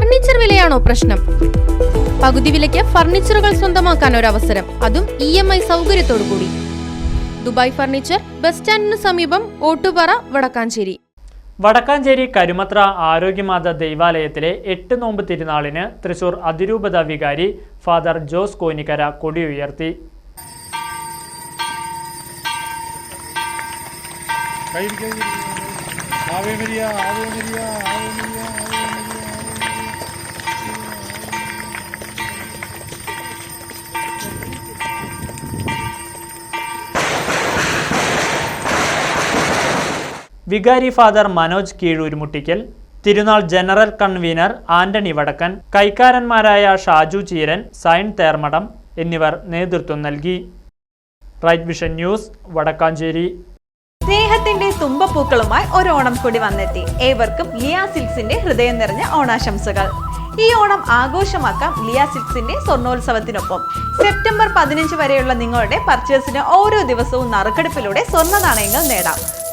Furniture വിലയാണോ പ്രശ്നം? പകുതി വിലയ്ക്ക് ഫർണിച്ചറുകൾ സ്വന്തമാക്കാൻ ഒരു അവസരം അതും ഇ എം ഐ സൗകര്യത്തോടു കൂടി ദുബായ് ഫർണിച്ചർ ബസ് സ്റ്റാൻഡിന് സമീപം ഓട്ടുപാറ വടക്കാഞ്ചേരി. വടക്കാഞ്ചേരി കരുമത്ര ആരോഗ്യമാത ദൈവാലയത്തിലെ എട്ട് നോമ്പ് തിരുനാളിന് തൃശൂർ അതിരൂപത വികാരി ഫാദർ ജോസ് കോനിക്കര കൊടിയുയർത്തി ആവേ മരിയ ആവേ മരിയ വികാരി ഫാദർ മനോജ് കീഴൂരുമുട്ടിക്കൽ തിരുനാൾ ജനറൽ കൺവീനർ ആന്റണി വടക്കൻ കൈക്കാരന്മാരായ ഷാജു ചീരൻ സൈൻ തേർമടം എന്നിവർ നേതൃത്വം നൽകി. Right vision news Vadakkanchery. സ്നേഹത്തിന്റെ തുമ്പപ്പൂക്കളുമായി ഒരു ഓണം കൂടി വന്നെത്തി. ഏവർക്കും ലിയാ സിൽക്സിന്റെ ഹൃദയം നിറഞ്ഞ ഓണാശംസകൾ. ഈ ഓണം ആഘോഷമാക്കാം ലിയാ സിൽക്സിന്റെ സ്വർണോത്സവത്തിനൊപ്പം സെപ്റ്റംബർ പതിനഞ്ച് വരെയുള്ള നിങ്ങളുടെ പർച്ചേസിന് ഓരോ ദിവസവും നറുക്കെടുപ്പിലൂടെ സ്വർണ നാണയങ്ങൾ നേടാം.